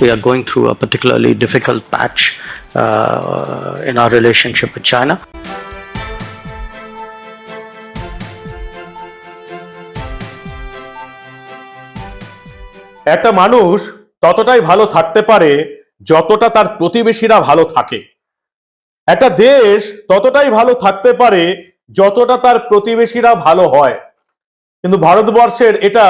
we are going through a particularly difficult patch uh, in our relationship with China. একটা মানুষ ততটাই ভালো থাকতে পারে যতটা তার প্রতিবেশীরা ভালো থাকে একটা দেশ ততটাই ভালো থাকতে পারে যতটা তার প্রতিবেশীরা ভালো হয় কিন্তু ভারতবর্ষের এটা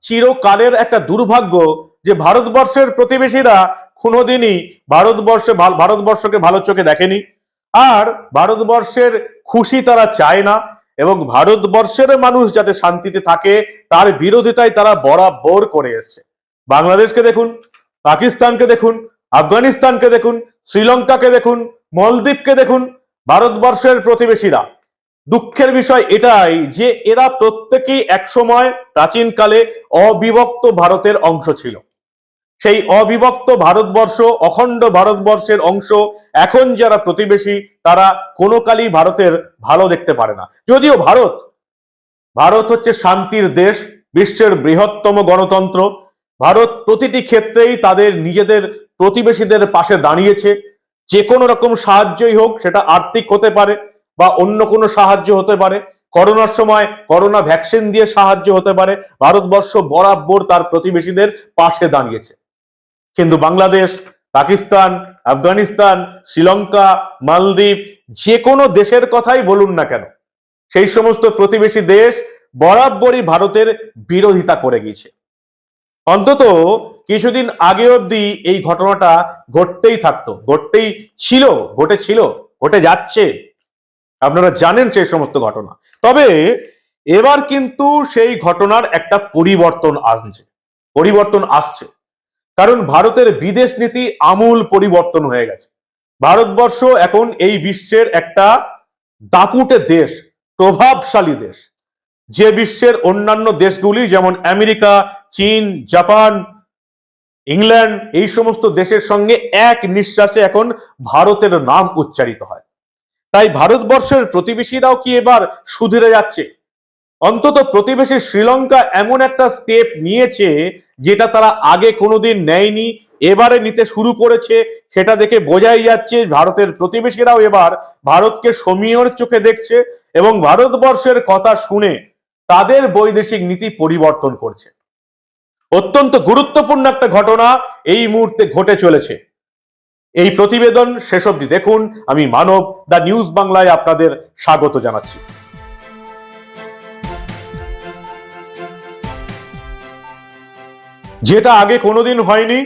চিরকালের একটা দুর্ভাগ্য যে ভারতবর্ষের প্রতিবেশীরা কোনোদিনই ভারতবর্ষে ভারতবর্ষকে ভালো চোখে দেখেনি। আর ভারতবর্ষের খুশি তারা চায় না এবং ভারতবর্ষের মানুষ যাতে শান্তিতে থাকে, তার বিরোধিতায় তারা বরাবর করে এসছে। বাংলাদেশকে দেখুন, পাকিস্তানকে দেখুন, আফগানিস্তানকে দেখুন, শ্রীলঙ্কাকে দেখুন, মলদ্বীপকে দেখুন, ভারতবর্ষের প্রতিবেশীরা। দুঃখের বিষয় এটাই যে এরা প্রত্যেকেই একসময় প্রাচীনকালে অবিভক্ত ভারতের অংশ ছিল। সেই অবিভক্ত ভারতবর্ষ, অখণ্ড ভারতবর্ষের অংশ এখন যারা প্রতিবেশী, তারা কোনো কালই ভারতের ভালো দেখতে পারে না। যদিও ভারত ভারত হচ্ছে শান্তির দেশ, বিশ্বের বৃহত্তম গণতন্ত্র। ভারত প্রতিটি ক্ষেত্রেই তাদের নিজেদের প্রতিবেশীদের পাশে দাঁড়িয়েছে। যে কোনো রকম সাহায্যই হোক, সেটা আর্থিক হতে পারে বা অন্য কোনো সাহায্য হতে পারে। করোনার সময় করোনা ভ্যাকসিন দিয়ে সাহায্য হতে পারে। ভারতবর্ষ বরাবর তার প্রতিবেশীদের পাশে দাঁড়িয়েছে। কিন্তু বাংলাদেশ, পাকিস্তান, আফগানিস্তান, শ্রীলঙ্কা, মালদ্বীপ যে কোনো দেশের কথাই বলুন না কেন, সেই সমস্ত প্রতিবেশী দেশ বরাবরই ভারতের বিরোধিতা করে গিয়েছে। অন্তত কিছুদিন আগে অবধি এই ঘটনাটা ঘটতেই থাকতো, ঘটতেই ছিল, ঘটেছিল, ঘটে যাচ্ছে। আপনারা জানেন সেই সমস্ত ঘটনা। তবে এবার কিন্তু সেই ঘটনার একটা পরিবর্তন আসছে পরিবর্তন আসছে। কারণ ভারতের বিদেশ নীতি আমূল পরিবর্তন হয়ে গেছে। ভারতবর্ষ এখন এই বিশ্বের একটা দাপুটে দেশ, প্রভাবশালী দেশ। যে বিশ্বের অন্যান্য দেশগুলি যেমন আমেরিকা, চীন, জাপান, ইংল্যান্ড, এই সমস্ত দেশের সঙ্গে এক নিঃশ্বাসে এখন ভারতের নাম উচ্চারিত হয়। তাই ভারতবর্ষের প্রতিবেশীরাও কি এবার সুধরে যাচ্ছে? অন্তত প্রতিবেশী শ্রীলঙ্কা এমন একটা স্টেপ নিয়েছে যেটা তারা আগে কোনোদিন নেয়নি, এবারে নিতে শুরু করেছে, সেটা দেখে বোঝাই যাচ্ছে ভারতের প্রতিবেশীরাও এবার ভারতকে সমীয়র চোখে দেখছে এবং ভারতবর্ষের কথা শুনে তাদের বৈদেশিক নীতি পরিবর্তন করছে। অত্যন্ত গুরুত্বপূর্ণ একটা ঘটনা এই মুহূর্তে ঘটে চলেছে। এই প্রতিবেদন শেষ অবধি দেখুন, আমি মানব, দ্য নিউজ বাংলায় আপনাদের স্বাগত জানাচ্ছি। যেটা আগে কোনোদিন হয়নি,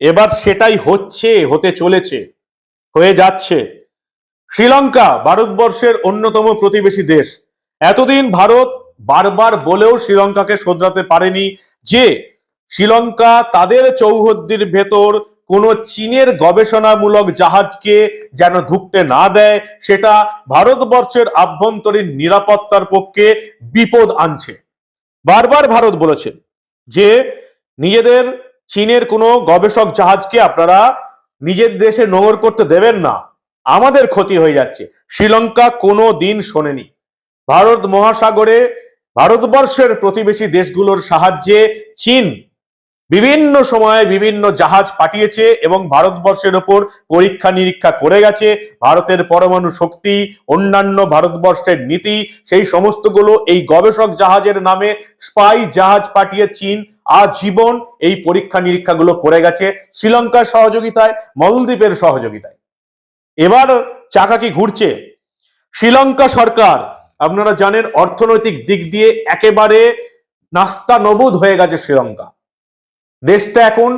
এবার সেটাই হচ্ছে, হতে চলেছে, হয়ে যাচ্ছে। শ্রীলঙ্কা ভারতবর্ষের অন্যতম প্রতিবেশী দেশ। এতদিন ভারত বারবার বলেও শ্রীলঙ্কাকে শোধরাতে পারেনি যে, শ্রীলঙ্কা তাদের চৌহদ্দির ভেতর কোনো চীনের গবেষণামূলক জাহাজকে যেন ঢুকতে না দেয়, সেটা ভারতবর্ষের আভ্যন্তরীণ নিরাপত্তার পক্ষে বিপদ আনছে। বারবার ভারত বলেছে যে নিজেদের চীনের কোনো গবেষক জাহাজকে আপনারা নিজের দেশে নোংর করতে দেবেন না। আমাদের ক্ষতি হয়ে যাচ্ছে। শ্রীলঙ্কা কোনো দিন শোনেনি। ভারত মহাসাগরে ভারতবর্ষের প্রতিবেশী দেশগুলোর সাহায্যে চীন বিভিন্ন সময়ে বিভিন্ন জাহাজ পাঠিয়েছে এবং ভারতবর্ষের ওপর পরীক্ষা নিরীক্ষা করে গেছে। ভারতের পরমাণু শক্তি, অন্যান্য ভারতবর্ষের নীতি, সেই সমস্তগুলো এই গবেষক জাহাজের নামে স্পাই জাহাজ পাঠিয়ে চীন আজীবন এই পরীক্ষা নিরীক্ষাগুলো করে গেছে শ্রীলঙ্কার সহযোগিতায়, মলদ্বীপের সহযোগিতায়। এবার চাকা কি ঘুরছে? শ্রীলঙ্কা সরকার, আপনারা জানেন অর্থনৈতিক দিক দিয়ে একেবারে নাস্তা নবুদ হয়ে গেছে শ্রীলঙ্কা। দেশটা এখন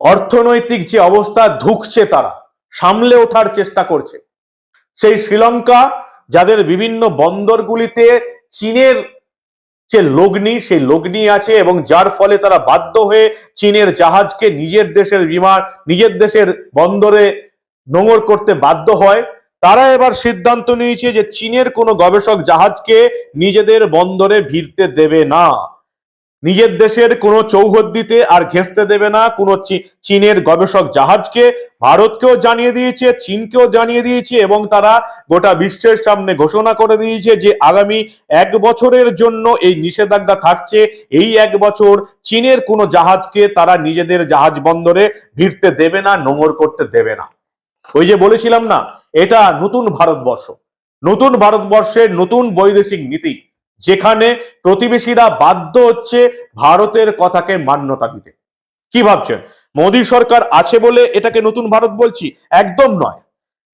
অর্থনৈতিক যে অবস্থা ধুকছে তারা, সামলে ওঠার চেষ্টা করছে। সেই শ্রীলঙ্কা, যাদের বিভিন্ন বন্দরগুলিতে চীনের যে লগ্নি, সেই লগ্নি আছে এবং যার ফলে তারা বাধ্য হয়ে চীনের জাহাজকে নিজের দেশের বিমান, নিজের দেশের বন্দরে নোংর করতে বাধ্য হয়। তারা এবার সিদ্ধান্ত নিয়েছে যে চীনের কোনো গবেষক জাহাজকে নিজেদের বন্দরে ভিড়তে দেবে না। নিজের দেশের কোনো চৌহদ্দিতে আর ঘেঁষতে দেবে না, কোনো চীনের গবেষক জাহাজকে। ভারতকেও জানিয়ে দিয়েছে, চীনকেও জানিয়ে দিয়েছে এবং তারা গোটা বিশ্বের সামনে ঘোষণা করে দিয়েছে যে আগামী এক বছরের জন্য এই নিষেধাজ্ঞা থাকছে। এই এক বছর চীনের কোনো জাহাজকে তারা নিজেদের জাহাজ বন্দরে ভিড়তে দেবে না নোংর করতে দেবে না। ওই যে বলেছিলাম না, এটা নতুন ভারতবর্ষ। নতুন ভারতবর্ষের নতুন বৈদেশিক নীতি। যেখানে প্রতিবেশীরা বাধ্য হচ্ছে ভারতের কথাকে মান্যতা দিতে। কি ভাবছেন? মোদী সরকার আছে বলে এটাকে নতুন ভারত বলছি? একদম নয়।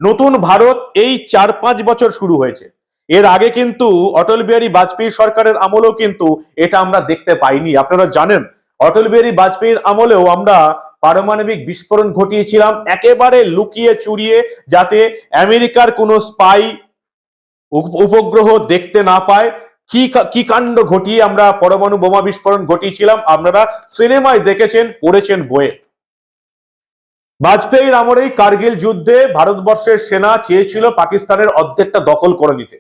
নতুন ভারত এই চার পাঁচ বছর শুরু হয়েছে। এর আগে কিন্তু অটল বিহারী বাজপেয়ী সরকারের আমলেও কিন্তু এটা আমরা দেখতে পাইনি। আপনারা জানেন, অটল বিহারী বাজপেয়ীর আমলেও আমরা পারমাণবিক বিস্ফোরণ ঘটিয়েছিলাম, একেবারে লুকিয়ে চুরিয়ে, যাতে আমেরিকার কোনো স্পাই উপগ্রহ দেখতে না পায়। কি কি কাণ্ড ঘটিয়ে আমরা পরমাণু বোমা বিস্ফোরণ ঘটিয়েছিলাম? আপনারা সিনেমায় দেখেছেন, পড়েছেন বইয়ে। বাজপেয়ীর আমলেই কার্গিল যুদ্ধে ভারতবর্ষের সেনা চেয়েছিল পাকিস্তানের অর্ধেকটা দখল করে নিতে।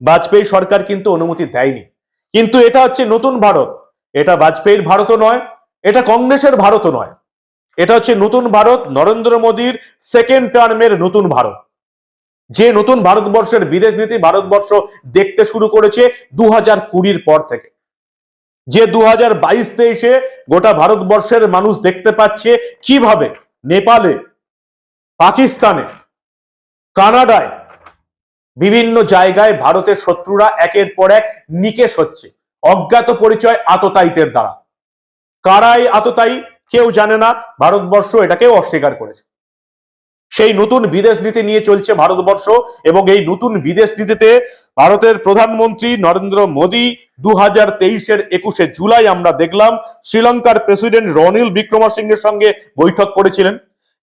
বাজপেয়ী সরকার কিন্তু অনুমতি দেয়নি। কিন্তু এটা হচ্ছে নতুন ভারত। এটা বাজপেয়ীর ভারতও নয়, এটা কংগ্রেসের ভারতও নয়। এটা হচ্ছে নতুন ভারত, নরেন্দ্র মোদীর সেকেন্ড টার্মের নতুন ভারত। যে নতুন ভারতবর্ষের বিদেশ নীতি ভারতবর্ষ দেখতে শুরু করেছে দু হাজার কুড়ির পর থেকে। যে দু হাজার বাইশ তেইশে গোটা ভারতবর্ষের মানুষ দেখতে পাচ্ছে কীভাবে নেপালে, পাকিস্তানে, কানাডায় বিভিন্ন জায়গায় ভারতের শত্রুরা একের পর এক নিকেশ হচ্ছে। অজ্ঞাত পরিচয় আততায়ীদের দ্বারা। কারাই আততায়ী কেউ জানে না, ভারতবর্ষ এটাকেও অস্বীকার করেছে। সেই নতুন বিদেশ নীতি নিয়ে চলছে ভারতবর্ষ এবং এই নতুন বিদেশ নীতিতে ভারতের প্রধানমন্ত্রী নরেন্দ্র মোদী দু হাজার তেইশের একুশে জুলাই আমরা দেখলাম শ্রীলঙ্কার প্রেসিডেন্ট রনিল বিক্রমসিংহের সঙ্গে বৈঠক করেছিলেন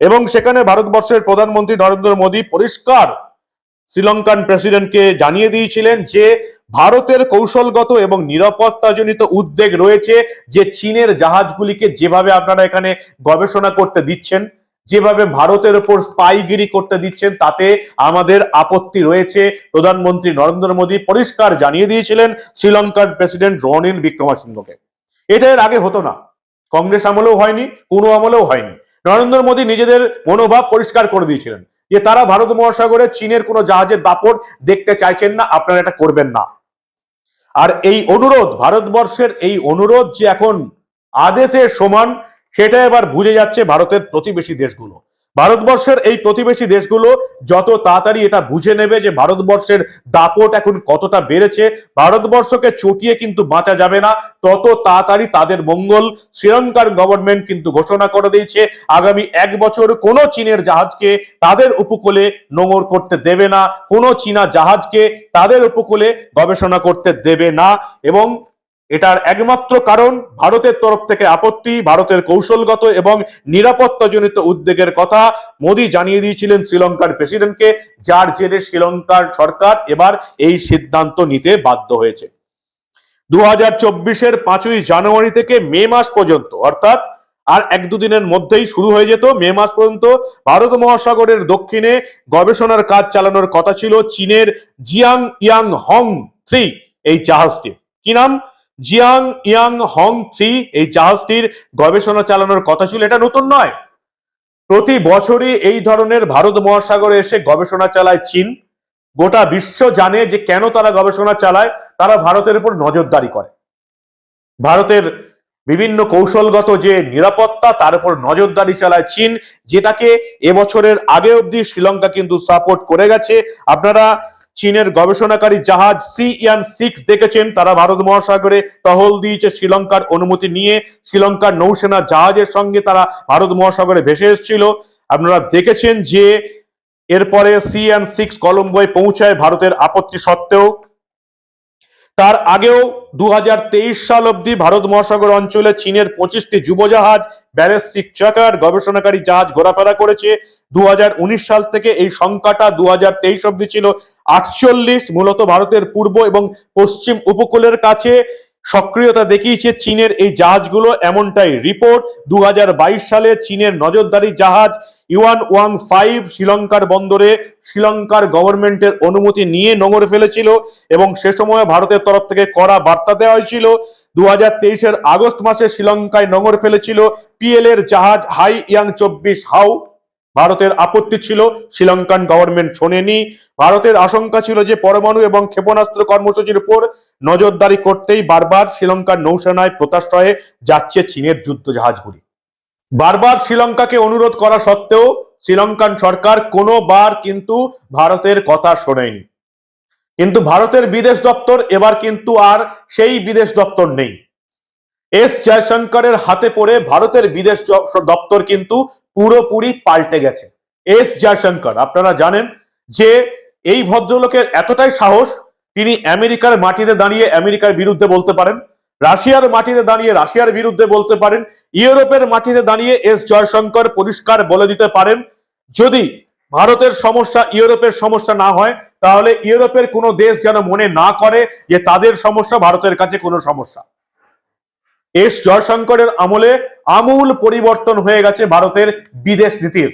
এবং সেখানে ভারতবর্ষের প্রধানমন্ত্রী নরেন্দ্র মোদী পরিষ্কার শ্রীলঙ্কান প্রেসিডেন্টকে জানিয়ে দিয়েছিলেন যে ভারতের কৌশলগত এবং নিরাপত্তাজনিত উদ্বেগ রয়েছে যে চীনের জাহাজগুলিকে যেভাবে আপনারা এখানে গবেষণা করতে দিচ্ছেন যেভাবে ভারতের উপর স্পাইগিরি করতে দিচ্ছেন, তাতে আমাদের আপত্তি রয়েছে। প্রধানমন্ত্রী নরেন্দ্র মোদী পরিষ্কার জানিয়ে দিয়েছিলেন শ্রীলঙ্কার প্রেসিডেন্ট রনিল বিক্রমাসিংহকে এটা এর আগে হতো না। কংগ্রেস আমলেও হয়নি, কোনো আমলেও হয়নি। নরেন্দ্র মোদী নিজেদের মনোভাব পরিষ্কার করে দিয়েছিলেন যে তারা ভারত মহাসাগরে চীনের কোনো জাহাজের দাপট দেখতে চাইছেন না, আপনারা এটা করবেন না। আর এই অনুরোধ, ভারতবর্ষের এই অনুরোধ যে এখন আদেশের সমান সেটা এবার বুঝে যাচ্ছে ভারতের প্রতিবেশী দেশগুলো। ভারতবর্ষের এই প্রতিবেশী দেশগুলো যত তাড়াতাড়ি এটা বুঝে নেবে যে ভারতবর্ষের দাপট এখন কতটা বেড়েছে, ভারতবর্ষকে চটিয়ে কিন্তু বাঁচা যাবে না, তত তাড়াতাড়ি তাদের মঙ্গল শ্রীলঙ্কার গভর্নমেন্ট কিন্তু ঘোষণা করে দিয়েছে, আগামী এক বছর কোনো চীনের জাহাজকে তাদের উপকূলে নোঙর করতে দেবে না, কোনো চীনা জাহাজকে তাদের উপকূলে গবেষণা করতে দেবে না, এবং এটার একমাত্র কারণ ভারতের তরফ থেকে আপত্তি, ভারতের কৌশলগত এবং নিরাপত্তাজনিত উদ্বেগের কথা মোদী জানিয়ে দিয়েছিলেন শ্রীলঙ্কার প্রেসিডেন্টকে, যার জেরে শ্রীলঙ্কার সরকার এবার এই সিদ্ধান্ত নিতে বাধ্য হয়েছে। দু হাজার চব্বিশের পাঁচই জানুয়ারি থেকে মে মাস পর্যন্ত, অর্থাৎ আর এক দুদিনের মধ্যেই শুরু হয়ে যেত। মে মাস পর্যন্ত ভারত মহাসাগরের দক্ষিণে গবেষণার কাজ চালানোর কথা ছিল চীনের জিয়াং ইয়াং হং থ্রি, এই জাহাজটি। কি নাম? জিয়াং ইয়াং হং থ্রি এই জাহাজটির গবেষণা চালানোর কথা ছিল, এটা নতুন নয়। প্রতি বছরই এই ধরনের ভারত মহাসাগরে এসে গবেষণা চালায় চীন। গোটা বিশ্ব জানে যে কেন তারা গবেষণা চালায়, তারা ভারতের উপর নজরদারি করে। ভারতের বিভিন্ন কৌশলগত যে নিরাপত্তা, তার উপর নজরদারি চালায় চীন, যেটাকে এবছরের আগে অবধি শ্রীলঙ্কা কিন্তু সাপোর্ট করে গেছে। আপনারা চীনের গবেষণাকারী জাহাজ সি ইয়ান সিক্স দেখেছেন। তারা ভারত মহাসাগরে টহল দিয়েছে শ্রীলঙ্কার অনুমতি নিয়ে। শ্রীলঙ্কার নৌসেনা জাহাজের সঙ্গে তারা ভারত মহাসাগরে ভেসে এসেছিল। আপনারা দেখেছেন যে এরপরে সি অ্যান্ড সিক্স কলম্বোয় পৌঁছায় ভারতের আপত্তি সত্ত্বেও। তার আগেও দু হাজার তেইশ সাল অবধি ভারত মহাসাগর অঞ্চলে চীনের পঁচিশটি যুবজাহাজ, ব্যালিস্টিক চাকার গবেষণাকারী জাহাজ ঘোরাফেরা করেছে। দু হাজার উনিশ সাল থেকে এই সংখ্যাটা দু অবধি ছিল আটচল্লিশ, মূলত ভারতের পূর্ব এবং পশ্চিম উপকূলের কাছে। সক্রিয়তা দেখিয়েছে চীনের এই জাহাজগুলো, এমনটাই রিপোর্ট। দু হাজার বাইশ সালে চীনের নজরদারি জাহাজ ইউয়ান ওয়াং ফাইভ শ্রীলঙ্কার বন্দরে শ্রীলঙ্কার গভর্নমেন্টের অনুমতি নিয়ে নোঙর ফেলেছিল এবং সে সময় ভারতের তরফ থেকে কড়া বার্তা দেওয়া হয়েছিল। দু হাজার তেইশের আগস্ট মাসে শ্রীলঙ্কায় নোঙর ফেলেছিল। পিএল এর জাহাজ হাই ইয়াং চব্বিশ হাউ ভারতের আপত্তি ছিল। শ্রীলঙ্কান গভর্নমেন্ট শোনেনি। ভারতের আশঙ্কা ছিল যে পরমাণু এবং ক্ষেপণাস্ত্র কর্মসূচির উপর নজরদারি করতেই বারবার শ্রীলঙ্কার নৌসেনায় প্রতাশ্রয়ে যাচ্ছে চীনের যুদ্ধ জাহাজগুলি বারবার শ্রীলঙ্কাকে অনুরোধ করা সত্ত্বেও শ্রীলঙ্কান সরকার কোনোবার কিন্তু ভারতের কথা শোনেনি। কিন্তু ভারতের বিদেশ দপ্তর এবার কিন্তু আর সেই বিদেশ দপ্তর নেই। এস জয়শঙ্করের হাতে পড়ে ভারতের বিদেশ দপ্তর কিন্তু পুরোপুরি পাল্টে গেছে। এস জয়শঙ্কর, আপনারা জানেন যে এই ভদ্রলোকের এতটাই সাহস, তিনি আমেরিকার মাটিতে দাঁড়িয়ে আমেরিকার বিরুদ্ধে বলতে পারেন রাশিয়ার মাটিতে দাঁড়িয়ে, রাশিয়ার বিরুদ্ধে বলতে পারেন, ইউরোপের মাটিতে দাঁড়িয়ে এস জয়শঙ্কর পরিষ্কার বলে দিতে পারেন, যদি ভারতের সমস্যা ইউরোপের সমস্যা না হয়, তাহলে ইউরোপের কোনো দেশ যেন মনে না করে যে তাদের সমস্যা ভারতের কাছে কোনো সমস্যা। এস জয়শঙ্করের আমলে আমূল পরিবর্তন হয়ে গেছে ভারতের বিদেশ নীতির,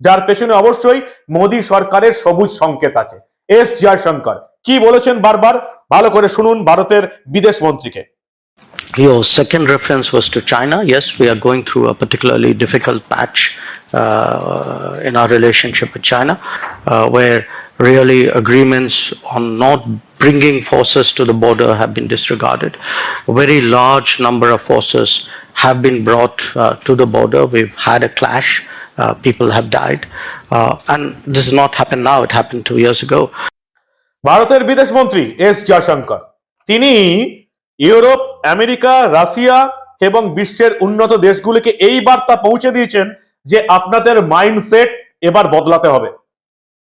যার পেছনে অবশ্যই মোদী সরকারের সবুজ সংকেত আছে। এস জয়শঙ্কর, কি বলেছেন বারবার? ভালো করে শুনুন ভারতের বিদেশ মন্ত্রীকে। Your second reference was to China. Yes, we are going through a particularly difficult patch uh, in our relationship with China, uh, where really agreements on not bringing forces to the border have been disregarded. A very large number of forces have been brought uh, to the border. We've had a clash. Uh, people have died. Uh, and this has not happened now, it happened two years ago. ভারতের বিদেশ মন্ত্রী S Jaishankar তিনি Europe, America, Russia এবং বিশ্বের উন্নত দেশগুলিকে এই বার্তা পৌঁছে দিয়েছেন যে আপনাদের মাইন্ডসেট এবার বদলাতে হবে।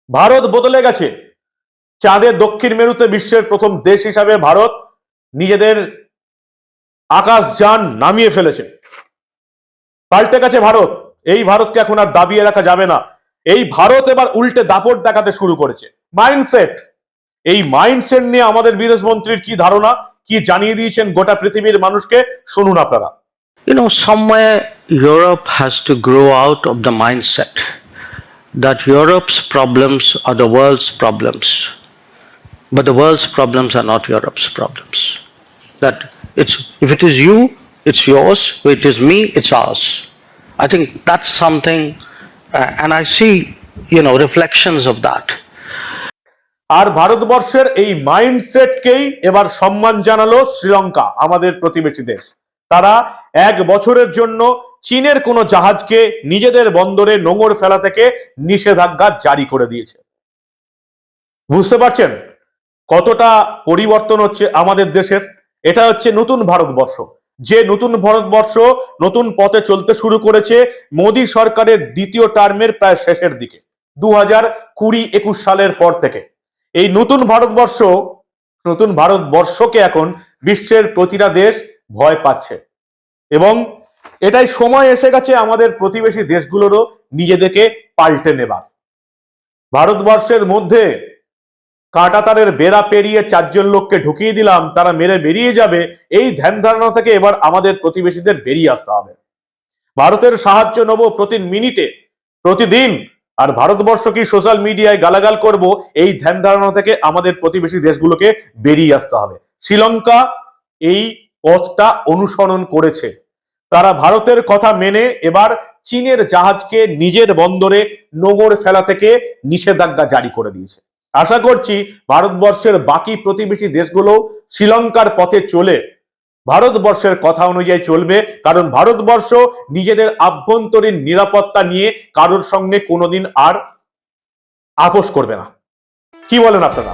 ভারত বদলে গেছে। চাঁদের দক্ষিণ মেরুতে বিশ্বের প্রথম দেশ হিসাবে ভারত নিজেদের আকাশযান নামিয়ে ফেলেছে। পাল্টে গেছে ভারত। এই ভারতকে এখন আর দাবিয়ে রাখা যাবে না। এই ভারত এবার উল্টে দাপট দেখাতে শুরু করেছে। মাইন্ডসেট। এই মাইন্ডসেট নিয়ে আমাদের বিদেশ মন্ত্রীর কি ধারণা? কি জানিয়ে দিয়েছেন গোটা পৃথিবীর মানুষকে শুনুন আপনারা You know, somewhere Europe has to grow out of the mindset that Europe's problems are the world's problems, but the world's problems are not Europe's problems. That it's if it is you, it's yours. If it is me, it's ours. I think that's something, uh, and I see, you know, reflections of that. আর ভারতবর্ষের এই মাইন্ডসেটকেই এবার সম্মান জানালো শ্রীলঙ্কা, আমাদের প্রতিবেশী দেশ। তারা এক বছরের জন্য চীনের কোনো জাহাজকে নিজেদের বন্দরে নোঙর ফেলা থেকে নিষেধাজ্ঞা জারি করে দিয়েছে। বুঝতে পারছেন কতটা পরিবর্তন হচ্ছে আমাদের দেশের? এটা হচ্ছে নতুন ভারতবর্ষ। যে নতুন ভারতবর্ষ নতুন পথে চলতে শুরু করেছে মোদী সরকারের দ্বিতীয় টার্মের প্রায় শেষের দিকে দু হাজার কুড়ি একুশ সালের পর থেকে। এই নতুন ভারতবর্ষ, নতুন ভারতবর্ষকে এখন বিশ্বের প্রতিটা দেশ ভয় পাচ্ছে। এবং এটাই সময় এসে গেছে আমাদের প্রতিবেশী দেশগুলোরও নিজেদেরকে পাল্টে নেবার। ভারতবর্ষের মধ্যে কাঁটাতারের বেড়া পেরিয়ে চারজন লোককে ঢুকিয়ে দিলাম, তারা মেরে বেরিয়ে যাবে, এই ধ্যান ধারণা থেকে এবার আমাদের প্রতিবেশীদের বেরিয়ে আসতে হবে। ভারতের সাহায্য নেব প্রতি মিনিটে, প্রতিদিন আর ভারতবর্ষ কি সোশ্যাল মিডিয়ায় গালাগাল করব? এই ধ্যান ধারণা থেকে আমাদের প্রতিবেশী দেশগুলোকে বেরিয়ে আসতে হবে। শ্রীলঙ্কা এই পথটা অনুসরণ করেছে। তারা ভারতের কথা মেনে এবার চীনের জাহাজকে নিজের বন্দরে নোঙর ফেলা থেকে নিষেধাজ্ঞা জারি করে দিয়েছে। আশা করছি ভারতবর্ষের বাকি প্রতিবেশী দেশগুলো শ্রীলঙ্কার পথে চলে ভারতবর্ষের কথা অনুযায়ী চলবে, কারণ ভারতবর্ষ নিজেদের আভ্যন্তরীণ নিরাপত্তা নিয়ে কারোর সঙ্গে কোনোদিন আর আপোষ করবে না। কি বলেন আপনারা?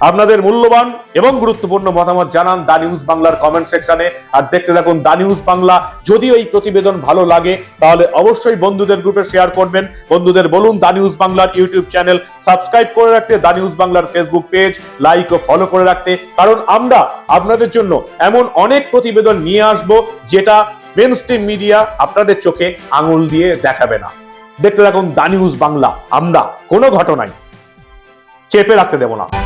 আপনাদের মূল্যবান এবং গুরুত্বপূর্ণ মতামত জানান দা নিউজ বাংলার কমেন্ট সেকশনে আর দেখতে থাকুন দা নিউজ বাংলা। যদি এই প্রতিবেদন ভালো লাগে, তাহলে অবশ্যই বন্ধুদের গ্রুপে শেয়ার করবেন। বন্ধুদের বলুন দা নিউজ বাংলার ইউটিউব চ্যানেল সাবস্ক্রাইব করে রাখতে, দা নিউজ বাংলার ফেসবুক পেজ লাইক ও ফলো করে রাখতে। কারণ আমরা আপনাদের জন্য এমন অনেক প্রতিবেদন নিয়ে আসব, যেটা মেন মিডিয়া আপনাদের চোখে আঙুল দিয়ে দেখাবে না। দেখতে থাকুন দা নিউজ বাংলা। আমরা কোনো ঘটনায় চেপে রাখতে দেব না।